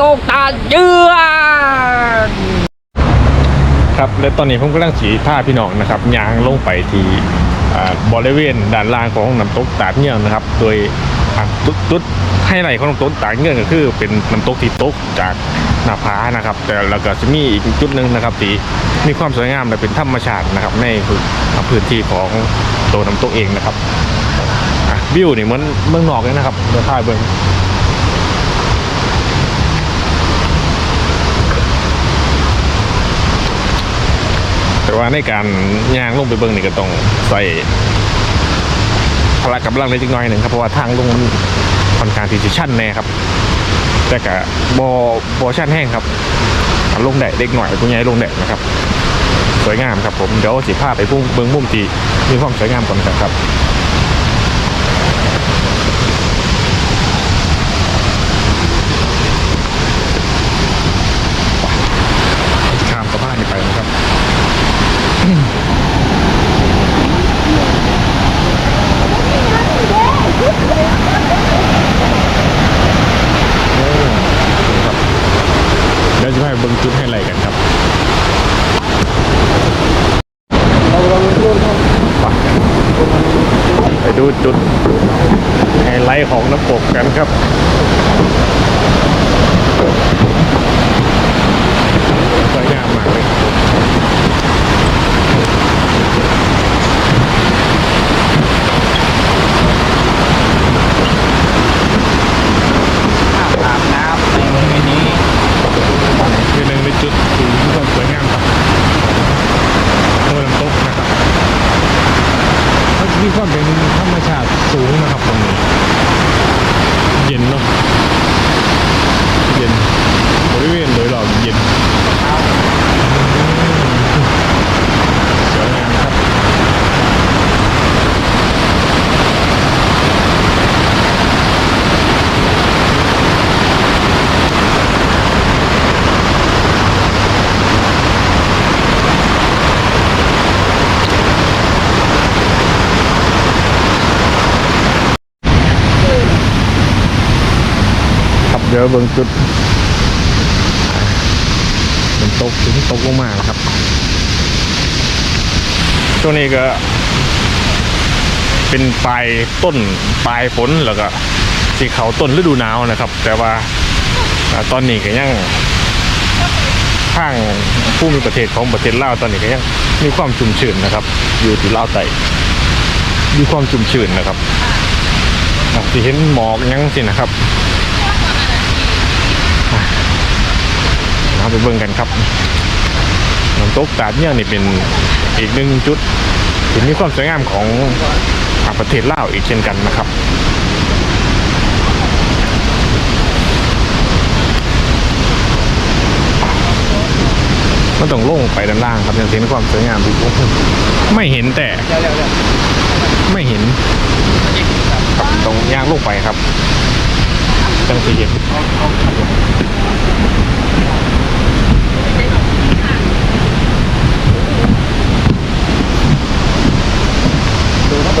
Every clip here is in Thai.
ตกตาเยือนครับและตอนนี้ผมกำลังสีผ้าพี่น้องนะครับยางลงไปที่บริเวณด้านล่างของน้ำตกตาดเงี้ยนะครับ โดยอะตุ๊ดให้ไหลของน้ำตกตาดเงี้ยก็คือเป็นน้ำตกที่ตกจากหน้าผานะครับ แต่แล้วก็จะมีอีกจุดหนึ่งนะครับที่มีความสวยงามและเป็นธรรมชาตินะครับ ในพื้นที่ของตัวน้ำตกเองนะครับวิวนี่เหมือนเมืองนอกเลยนะครับเดี๋ยวถ่ายเบิ้ง แต่ว่าในการย่างลงไปเบิ้งนี่ก็ต้องใส่พละกำลังเล็กน้อยหนึ่งครับเพราะว่าทางลงมันค่อนข้างที่จะชันแน่ครับ แต่กับบอบอชันแห้งครับลงแดดเล็กหน่อยผู้ใหญ่ลงแดดนะครับ สวยงามครับผมเดี๋ยวสิภาพไปพุ่งเบิ้งมุมทีมีความสวยงามก่อนครับ ข้ามสะพานนี้ไปนะครับ ครับเดี๋ยวจะให้เบิ้งจุดให้ไรกันครับไปไป ดูจุดไฮไลท์ของน้ำตกกันครับ สวยงามมากเลยครับผม อาบน้ำในนี้ คือหนึ่งในจุดที่มีความสวยงามครับโอน้ำตกนะครับ มีความเป็นธรรมชาติสูงนะครับตรงนี้ เย็นเนาะ เย็น บริเวณโดยรอบเย็นสวยงามครับ ครับเดี๋ยวเบิ่งจุดเป็นตกถึงตกลงมาแล้วครับ ช่วงนี้ก็ เป็นปลายต้นปลายฝนแล้วก็สีเขาต้นฤดูหนาวนะครับ แต่ว่าตอนนี้ก็ยังข้างผู้มีประเทศของประเทศลาวตอนนี้ก็ยังมีความชุ่มชื้นนะครับ อยู่ที่ลาวไต่มีความชุ่มชื้นนะครับที่เห็นหมอกยังสินะครับ เรา ไปเบิ่งกันครับน้ำตกตาดเนี่ยนี่เป็นอีกหนึ่งจุดที่มีความสวยงามของอประเทศลาวอีกเช่นกันนะครับมันต้องลงไปด้านล่างครับยังเห็นความสวยงามอีกไม่เห็นแต่ ไม่เห็นครับตรงย่างลงไปครับจังสีเห็น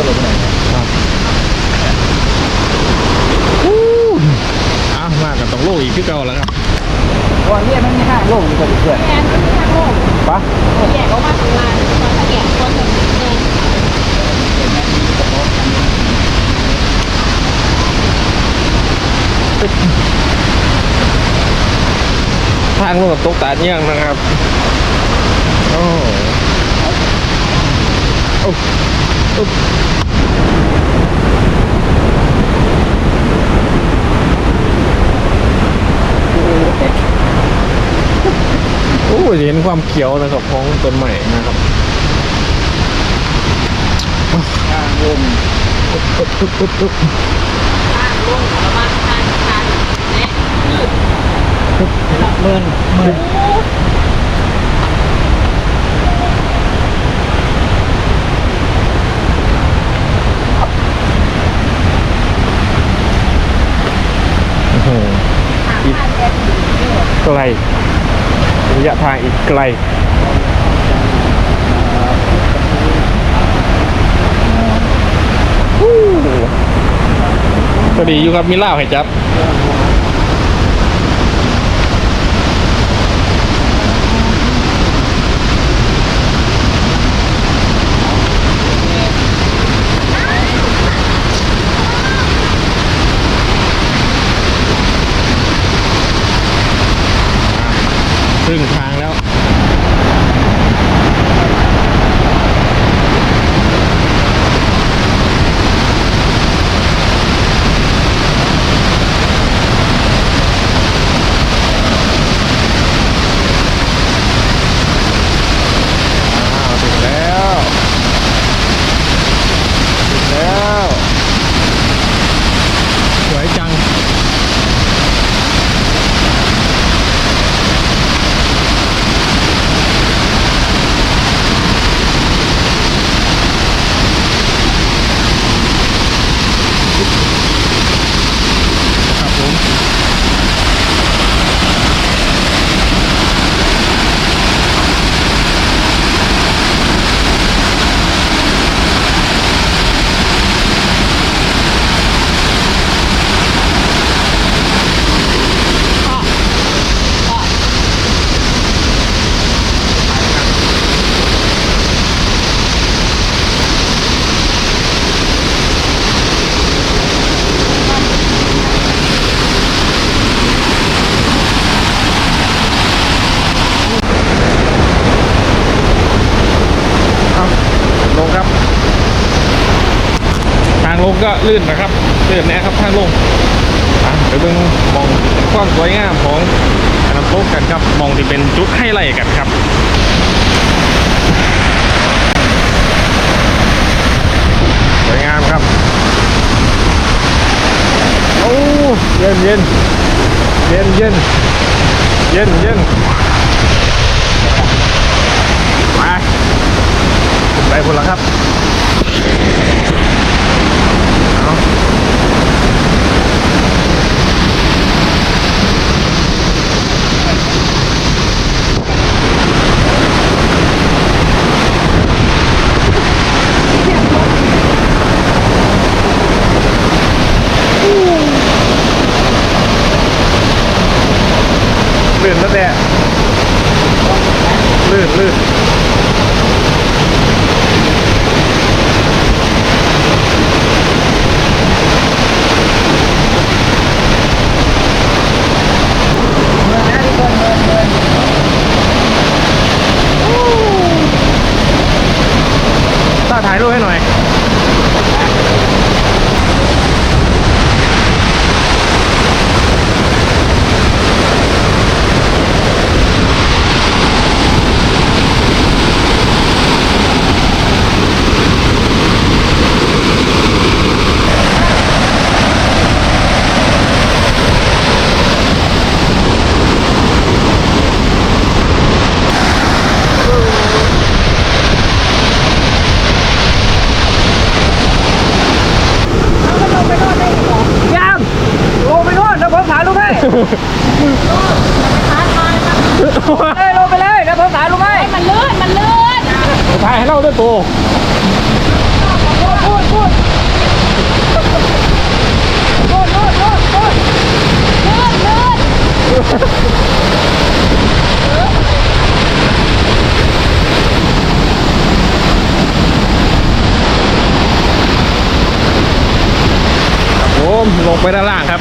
ดูถ้าตลกไหนอะมากันต้องโลอีกที่เก่าแล้วครับวันนี้มันมีห้างโล่งอยู่กับเพื่อนแอนเป็นทางโลกปะแยกออกมาถึงลานตอนแยกตัวถึงเองทางลงกับตกตาดเยี่ยงนะครับ โอ้โอ้โอ้โอ้เห็นความเขียวนะครับของต้นใหม่นะครับห้างล่งปึ๊บปึ๊บปึ๊บปึ๊บปึ๊บทางลงประมาณทางทางเนี่ยเมินเมิน โอ้โหอีกไกลระยะทางอีกไกลก็ดีอยู่ครับมีเหล้าให้จับ รึ่งทางแล้ว อ้าวถึงแล้ว ถึงแล้ว สวยจัง ครับผม เอาลงครับ ทางลง ก็ลื่นนะครับลื่นแนะครับทางลงไปเบิ่งมองความสวยงามของน้ำตกกันครับมองที่เป็นจุดไฮไลท์กันครับสวยงามครับโอ้เย็นเย็นเย็นเย็นเย็นเย็นไปไปคนละครับเอา ลื่นแล้วแต่ลื่นลื่นองนะทุกคนเมืองเมือง ต้าถ่ายรูปให้หน่อย ยังลงไปนู่นแล้วผมถ่ายรูปให้เอ้ยลงไปเลยแล้วผมถ่ายรูปให้ มันลื่นมันลื่น ถ่ายให้เราด้วยตัว พูดพูดพูดพูดพูดพูดพูด ลื่น ลื่นผมลงไปด้านล่างครับ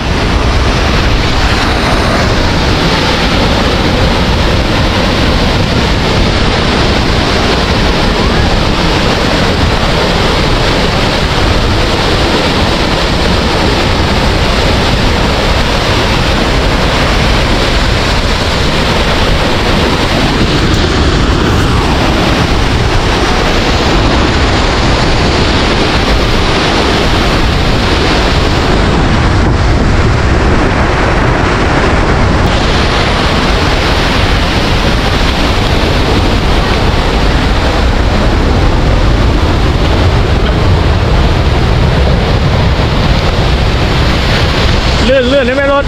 ลื่นลื่นได้ไหมรถ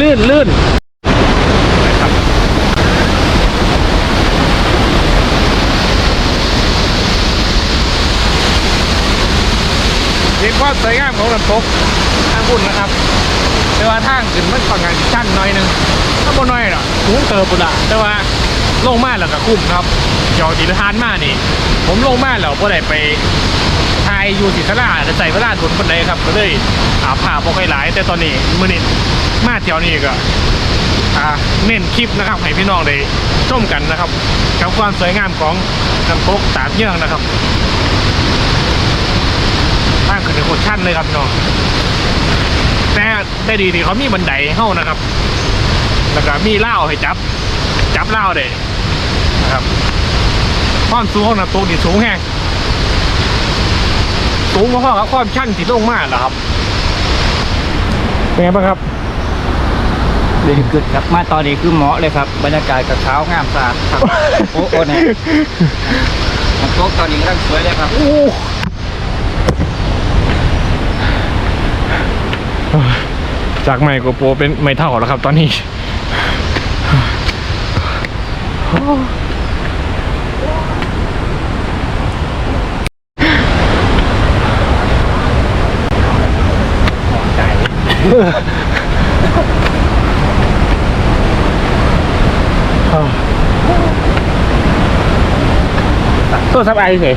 ลื่ นลื่นนะครับเห็นความสวยงามของน้ำตกทางบุญนะครับแต่ว่าทางขึ้นมันค่อนข้างชันหน่อยหนึงถ้าบ่น้อยหรอกสูงเติบปุละแต่ว่าลงมาแล้วก็คุ้มครับยวตีละทานมานี่ ผมลงมาแล้วบ่ได้ไปทายอยู่สิสลาแต่ใส่เวลาทุนคนใดครับ ก็เลยอาผ่าบ่ค่อยหลาย แต่ตอนนี้มือนี้ มาเที่ยวนี้ก็อ่าเน้นคลิปนะครับให้พี่น้องได้ชมกันนะครับ กับความสวยงามของน้ำตกตาดเยื่องนะครับทางขึ้นในโคตรชั่นเลยครับน้องแต่ได้ดีดีเขามีบันไดเข้านะครับ แล้วก็มีเหล้าให้จับ จับเหล้าได้นะครับความสูงของน้ำตกนี่สูงแห้งสูงพอๆกับความชั่นที่ลงมาแล้วครับเป็นไงบ้างครับ ดีกึดครับ มาตอนนี้คือเหมาะเลยครับ บรรยากาศกับเช้างามสะอาดครับโอ้โหเนี่ยน้ำตกตอนนี้กำลังสวยเลยครับโอ้จากไมโครโปรเป็นไม่เท่าแล้วครับ ตอนนี้ โทรศัพท์ไอเฉย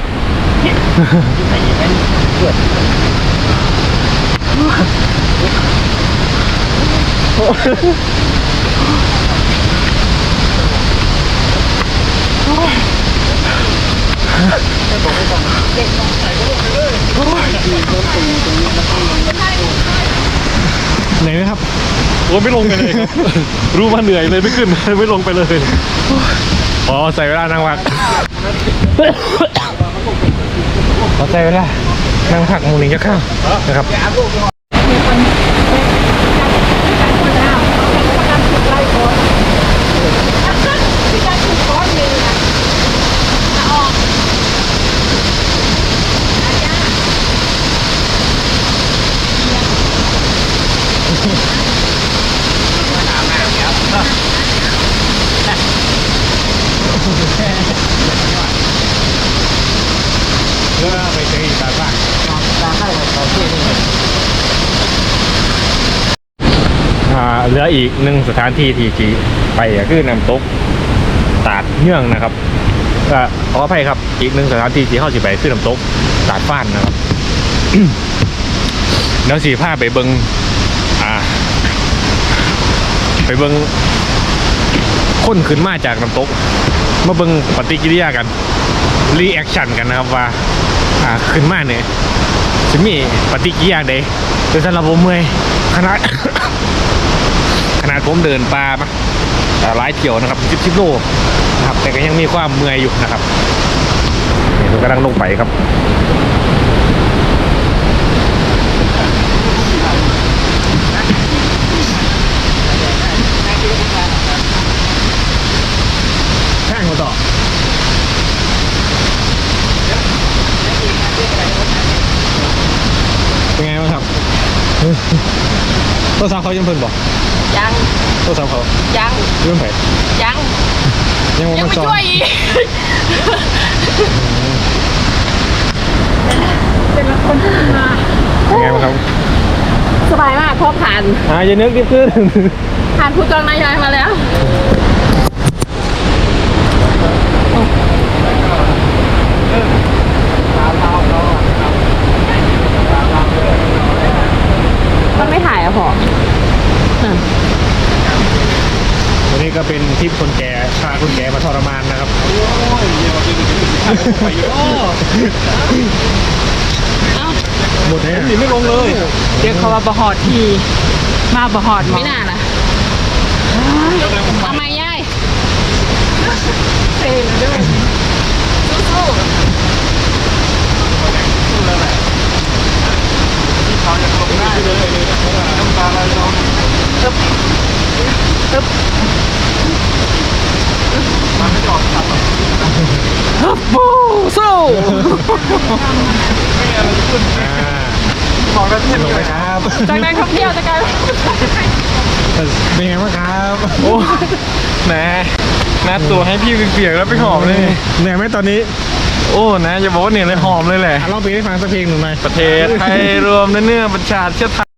เหนื่อยไหมครับ โอ้ไม่ลงไปเลยครับ รู้ว่าเหนื่อยเลยไม่ขึ้นไม่ลงไปเลย อ๋อใส่เวลานั่งพักขอใส่เวลานั่งพักมูลนิธิข้าวนะครับ เพื่อไปเจออีกบ้าง ตาให้เราที่นี่ อ่า เหลืออีกหนึ่งสถานที่ที่ที่ไปก็คือน้ำตกตาดเนื่องนะครับก็ขออภัยครับ อีกหนึ่งสถานที่ที่เข้าสิไปคือน้ำตกตาดฟ้านนะครับแล้วสีผ้าไปเบิงอ่า ไปเบิงค้นขึ้นมาจากน้ำตกมาเบิงปฏิกิริยากันรีแอคชั่นกันนะครับว่าอ่าขึ้นมาเนี่ยจะมีปฏิกิริยาใดโดยสำหรับผมเมื่อยขนาด ขนาดผมเดินป่ามาแต่หลายเที่ยวนะครับสิบสิบโลนะครับแต่ก็ยังมีความเมื่อยอยู่นะครับนี่ผมกำลังลงไปครับแข่งมาต่อเป็นไงบ้างครับโทรศัพท์เขายังเพิ่นบอก ยังโทรศัพท์เขายังเรื่องไผยังยังว่ายังมันไม่ซ้อนช่วยอีกเป็นละคนที่มาเป็นไงบ้างครับสบายมากเพราะผ่านอ่าอย่านึกดิขึ้นผ่านผู้กองนายายมาแล้ว มันไม่ถ่ายอะพอ วันนี้ ก็เป็นทริปคนแก่พาคนแก่มาทรมานนะครับหมดแล้วหนีไม่ลงเลยเรียกเขาว่าบะหอดทีมาบะหอดหมอไม่น่าล่ะทำไมยายเซ็นด้วยสู้ๆเขาจะลงได้เลยน้ำตาไหลน้องตึ๊บูสู้ อ่า ของระเทียมลงไปครับจากนักท่องเที่ยวจะกลายเป็นเป็นไงบ้างครับโอ้แหนนัดตัวให้พี่เปียกๆแล้วไปหอมเลยเหนื่อยไหมตอนนี้ โอ้นะอย่าบอกว่าเหนื่อยเลยหอมเลยแหละลองเพลงให้ฟังสักเพลงหนึ่งหน่อยประเทศไทยรวมเนื้อประชาชาติ